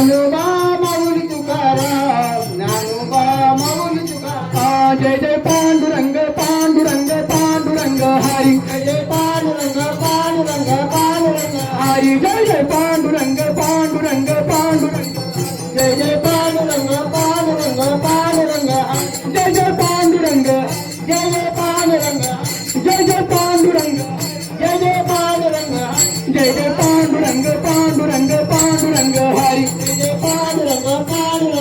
Dnyanoba Mauli Tukaram Dnyanoba Mauli Tukaram Jai Jai Pandurang Pandurang Pandurang Hari Jai Jai Pandurang Pandurang Pandurang Hari Jai Jai Pandurang Pandurang Pandurang Jai Jai Thank you.